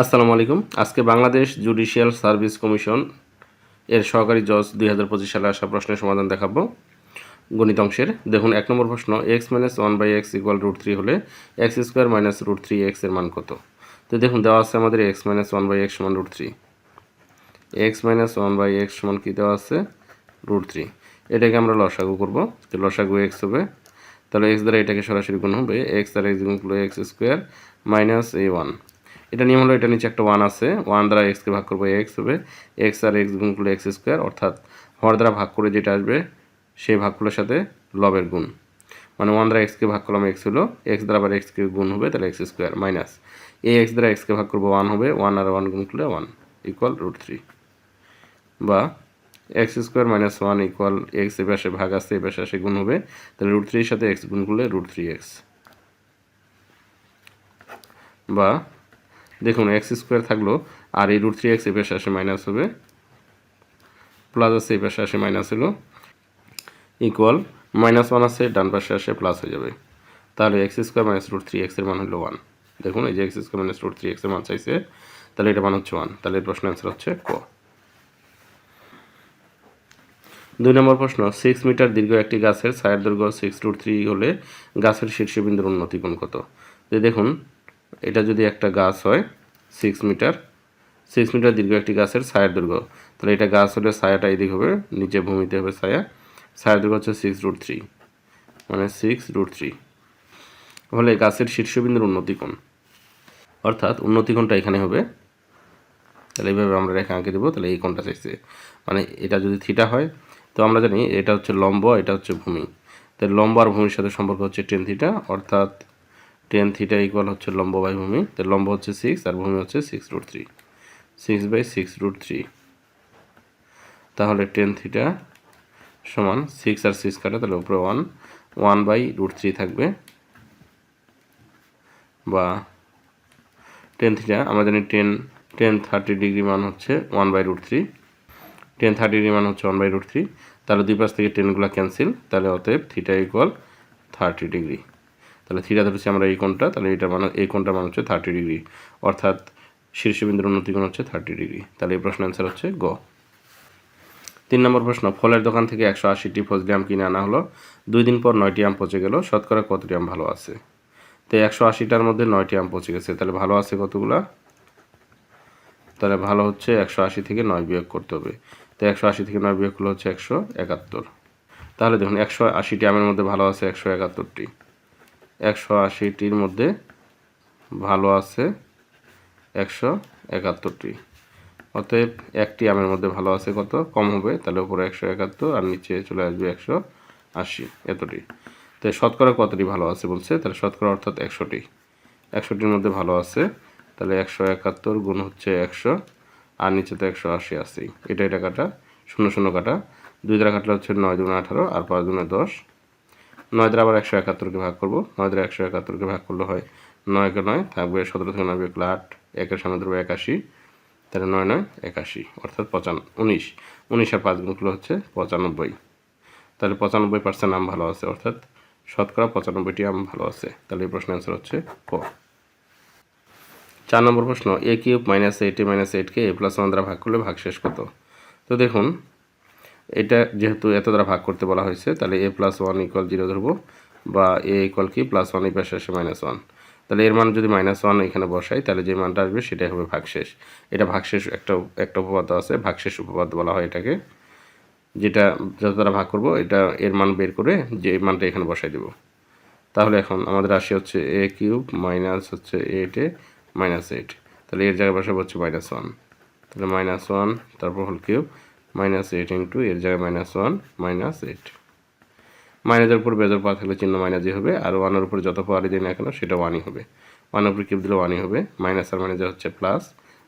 আসসালামু আলাইকুম। আজকে বাংলাদেশ জুডিশিয়াল সার্ভিস কমিশন এর সহকারী জজ দুই হাজার পঁচিশ সালে আসা প্রশ্নের সমাধান দেখাবো। গণিত অংশের। দেখুন, এক নম্বর প্রশ্ন, x minus one by x equal root three হলে x square minus root three এক্সের মান কত? তো দেখুন, দেওয়া আছে আমাদের x minus one by x সমান root three. X minus one by x সমান কী দেওয়া আছে? Root three. এটাকে আমরা লসাগু করব। তো লসাগু এক্স হবে। তাহলে এক্স দ্বারা এটাকে সরাসরি গুণ হবে। এক্স দ্বারা এক্স গুণ করলে x square minus a one. এটা নিয়ম হলো এটা নিচে একটা ওয়ান আছে। ওয়ান দ্বারা এক্সকে ভাগ করব এক্স হবে। এক্স আর এক্স গুণ করলে এক্স স্কোয়ার অর্থাৎ হর দ্বারা ভাগ করে যেটা আসবে, সেই ভাগগুলোর সাথে লবের গুণ। মানে ওয়ান দ্বারা এক্সকে ভাগ করলাম এক্স হলো এক্স দ্বারা আবার এক্সকে গুণ হবে, তাহলে x square minus a x দ্বারা এক্সকে ভাগ করব ওয়ান হবে ওয়ান আর ওয়ান গুণ করলে ওয়ান ইকুয়াল রুট থ্রি বা x square minus one equal x এ পাশে ভাগ আসছে এ পাশে আসে গুণ হবে, তাহলে রুট থ্রির সাথে এক্স গুণ করলে রুট থ্রি এক্স বা দেখুন এক্স স্কোয়ার থাকল, আর এই রুট থ্রি এক্স এ পাশে আসে মাইনাস হবে প্লাস আছে, এই পাশে আসে মাইনাস হলো ইকুয়াল মাইনাস ওয়ান আছে, ডান পাশে আসে প্লাস হয়ে যাবে। তাহলে x square minus root three এক্সের মান হলো ওয়ান দেখুন, এই যে x square minus root three এক্সের মান চাইছে, তাহলে এটা মান হচ্ছে ওয়ান তাহলে এই প্রশ্নের অ্যান্সার হচ্ছে ক। দুই নম্বর প্রশ্ন সিক্স মিটার দীর্ঘ একটি গাছের ছায়ের দৈর্ঘ্য সিক্স রুট থ্রি হলে গাছের শীর্ষবিন্দুর উন্নতি কোণ কত? দেখুন এটা যদি একটা গাছ হয় সিক্স মিটার সিক্স মিটার দীর্ঘ একটি গাছের ছায়ার দৈর্ঘ্য। তাহলে এটা গাছ হলে ছায়াটা এদিক হবে, নিচে ভূমিতে হবে ছায়া। ছায়ার দৈর্ঘ্য হচ্ছে সিক্স রুট থ্রি মানে সিক্স রুট থ্রি হলে গাছের শীর্ষবিন্দুর উন্নতি কোণ অর্থাৎ উন্নতি কোণটা এখানে হবে। তাহলে এইভাবে আমরা রেখা আঁকে দেবো, তাহলে এই কোণটা চাইছে। মানে এটা যদি থিটা হয়, তো আমরা জানি এটা হচ্ছে লম্ব, এটা হচ্ছে ভূমি। তাই লম্ব আর ভূমির সাথে সম্পর্ক হচ্ছে টেন থিটা অর্থাৎ টেন থিটা ইকুয়াল হচ্ছে লম্ব বাই ভূমি। তো লম্ব হচ্ছে সিক্স আর ভূমি হচ্ছে six root three six by six root three তাহলে টেন থিটা সমান সিক্স আর সিক্স কাটা তাহলে উপরে one one by root three থাকবে। বা টেন থিটা আমরা জানি টেন টেন থার্টি ডিগ্রি মান হচ্ছে one by root three tan thirty degree মান হচ্ছে ওয়ান বাই রুট থ্রি তাহলে দুই পাশ থেকে টেনগুলো ক্যান্সেল তাহলে অতএব থিটা ইকুয়াল থার্টি ডিগ্রি তাহলে থিটা ধরেছি আমরা এই কোণটা, তাহলে এটা মানে এই কোণটা মান হচ্ছে থার্টি ডিগ্রি অর্থাৎ শীর্ষবিন্দুর উন্নতি কোণ হচ্ছে থার্টি ডিগ্রি তাহলে এই প্রশ্নের অ্যান্সার হচ্ছে গ। তিন নম্বর প্রশ্ন, ফলের দোকান থেকে একশো আশিটি ফজলি আম কিনে আনা হলো। দুই দিন পর নয়টি আম পচে গেল। শতকরা কতটি আম ভালো আছে? তো একশো আশিটার মধ্যে নয়টি আম পচে গেছে। তাহলে ভালো আছে কতগুলা? তাহলে ভালো হচ্ছে একশো আশি থেকে নয় বিয়োগ করতে হবে। তো একশো আশি থেকে নয় বিয়োগ করলে হচ্ছে একশো একাত্তর। তাহলে দেখুন, একশো আশিটি আমের মধ্যে ভালো আছে একশো একাত্তরটি। একশো আশিটির মধ্যে ভালো আছে একশো একাত্তরটি। অতএব একটি আমের মধ্যে ভালো আছে কত? কম হবে, তাহলে উপরে একশো একাত্তর আর নিচে চলে আসবে একশো আশি এতটি। তো শতকরা কতটি ভালো আছে বলছে? তাহলে শতকরা অর্থাৎ একশোটি। একশোটির মধ্যে ভালো আছে, তাহলে একশো একাত্তর গুণ হচ্ছে একশো, আর নিচে তো একশো আশি আছেই। এটা এটা কাটা শূন্য শূন্য কাটা। দুই দ্বারা কাটলে হচ্ছে নয় দুগুণে আঠারো, আর পাঁচ দুগুণে দশ। নয় দ্বারা আবার একশো একাত্তরকে ভাগ করব। নয় দ্বারা একশো একাত্তরকে ভাগ করলে হয় নয়কে নয় থাকবে সতেরো থেকে নয় বিয়োগ আট, একের সামনে ধরবো একাশি, তাহলে নয় নয় একাশি, অর্থাৎ পঁচান, উনিশ। উনিশ আর পাঁচ গুণগুলো হচ্ছে পঁচানব্বই। তাহলে পঁচানব্বই পার্সেন্ট আম ভালো আছে, অর্থাৎ শতকরা পঁচানব্বইটি আম ভালো আছে। তাহলে এই প্রশ্নের অ্যান্সার হচ্ছে ক। চার নম্বর প্রশ্ন a cube minus eight minus এইটকে a plus one দ্বারা ভাগ করলে ভাগ শেষ কত? তো দেখুন এটা যেহেতু এত দ্বারা ভাগ করতে বলা হয়েছে, তাহলে a plus one equal zero ধরবো, বা এ ইকুয়াল কি? প্লাস ওয়ান এই পাশে আসে মাইনাস ওয়ান তাহলে এর মান যদি মাইনাস ওয়ান এখানে বসাই, তাহলে যে মানটা আসবে সেটাই হবে ভাগশেষ। এটা ভাগশেষ একটা একটা উপপাদ্য আছে, ভাগশেষ উপপাদ্য বলা হয় এটাকে। যেটা যত দ্বারা ভাগ করব, এটা এর মান বের করে যে মানটা এখানে বসাই দেব। তাহলে এখন আমাদের রাশি হচ্ছে এ কিউব মাইনাস হচ্ছে এইট এ মাইনাস এইট তাহলে এর জায়গায় বসাবো হচ্ছে মাইনাস ওয়ান তাহলে মাইনাস ওয়ান তারপর হল কিউব মাইনাস এইট ইন্টু এর জায়গায় মাইনাস ওয়ান মাইনাস এইট মাইনাসের উপর বেজর পাওয়া থাকলে চিহ্ন মাইনাসই হবে, আর ওয়ানের উপর যত পাওয়ারই দিই না কেন, সেটা ওয়ানই হবে। ওয়ানের উপর কিউব দিলে ওয়ানই হবে মাইনাস আর মাইনাস হচ্ছে প্লাস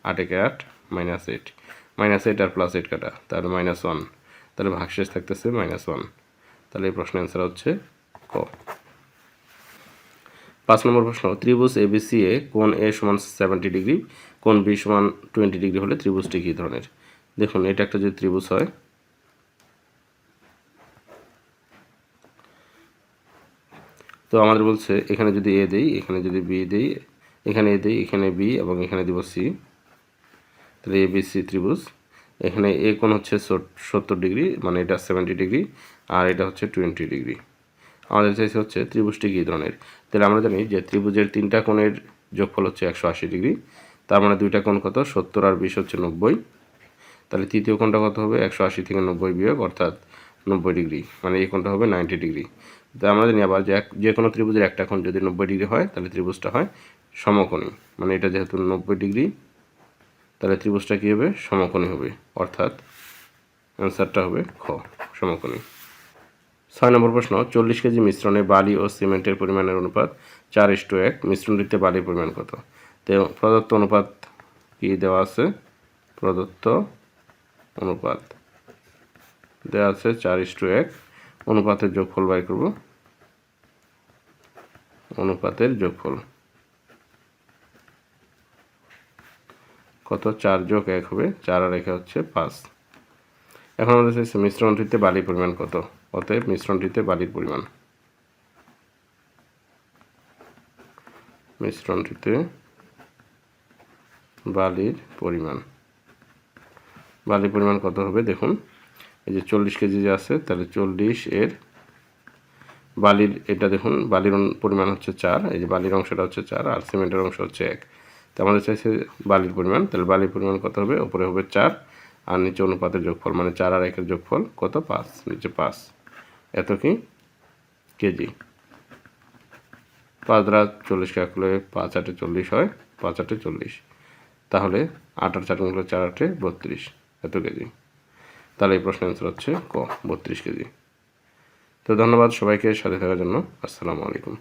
আট একে আট মাইনাস এইট মাইনাস এইট আর প্লাস এইট কাটা, তাহলে মাইনাস ওয়ান তাহলে ভাগশেষ থাকতেছে মাইনাস ওয়ান তাহলে এই প্রশ্নের অ্যান্সার হচ্ছে ক। পাঁচ নম্বর প্রশ্ন, ত্রিভুজ এবিসি এ কোন এ সমান সেভেন্টি ডিগ্রি কোন বি সমান টোয়েন্টি ডিগ্রি হলে ত্রিভুজটি কী ধরনের? দেখুন, এটা একটা যদি ত্রিভুজ হয়, তো আমাদের বলছে এখানে যদি এ দেই, এখানে যদি বি দেই, এখানে এ দিই, এখানে বি এবং এখানে দিব সি তাহলে এ বি সি ত্রিভুজ। এখানে এ কোণ হচ্ছে সত্তর ডিগ্রি মানে এটা সেভেন্টি ডিগ্রি, আর এটা হচ্ছে টোয়েন্টি ডিগ্রি। আমাদের চাইছে হচ্ছে ত্রিভুজটি কী ধরনের? তাহলে আমরা জানি যে ত্রিভুজের তিনটা কোণের যোগফল হচ্ছে একশো আশি ডিগ্রি, তার মানে দুইটা কোণ কত? সত্তর আর বিশ হচ্ছে নব্বই। তাহলে তৃতীয় কোণটা কত হবে? একশো আশি থেকে নব্বই বিয়োগ, অর্থাৎ নব্বই ডিগ্রি। মানে এই কোণটা হবে নাইনটি ডিগ্রি। তো আমরা জানি আবার যে যে কোনো ত্রিভুজের একটা কোণ যদি নব্বই ডিগ্রি হয়, তাহলে ত্রিভুজটা হয় সমকোণী। মানে এটা যেহেতু নব্বই ডিগ্রি, তাহলে ত্রিভুজটা কী হবে? সমকোণী হবে। অর্থাৎ অ্যান্সারটা হবে খ, সমকোণী। ছয় নম্বর প্রশ্ন, চল্লিশ কেজি মিশ্রণে বালি ও সিমেন্টের পরিমাণের অনুপাত চার ইস্টু এক। মিশ্রণটিতে বালির পরিমাণ কত? তো প্রদত্ত অনুপাত কি দেওয়া আছে? প্রদত্ত অনুপাত। দেওয়া আছে চার ইস্টু এক। অনুপাতের যোগফল বাই করব। অনুপাতের যোগফল। কত? চার যোগ এক হবে। চার আর একে হচ্ছে পাঁচ। এখন আমাদের চাইছে মিশ্রণটিতে বালির পরিমাণ কত? অতএব মিশ্রণটিতে বালির পরিমাণ। মিশ্রণটিতে বালির পরিমাণ। বালির পরিমাণ কত হবে? দেখুন। এই যে চল্লিশ কেজি যে আছে, তাহলে চল্লিশ এর বালির, এটা দেখুন, বালির পরিমাণ হচ্ছে চার। এই যে বালির অংশটা হচ্ছে চার, আর সিমেন্টের অংশ হচ্ছে এক। তো আমাদের চাইছে বালির পরিমাণ, তাহলে বালির পরিমাণ কত হবে? ওপরে হবে চার, আর নিচে অনুপাতের যোগফল মানে চার আর একের যোগফল কত? পাঁচ। নিচে পাঁচ। এত কি? কেজি। পাঁচ দ্বারা চল্লিশ কাকলে পাঁচ আটে চল্লিশ হয়, পাঁচ আটে চল্লিশ। তাহলে আট আর চার গুণলে চার আটে বত্রিশ। এত কেজি। তাহলে এই প্রশ্নের অ্যান্সার হচ্ছে ক, বত্রিশ কেজি। তো ধন্যবাদ সবাইকে সাথে থাকার জন্য। আসসালামু আলাইকুম।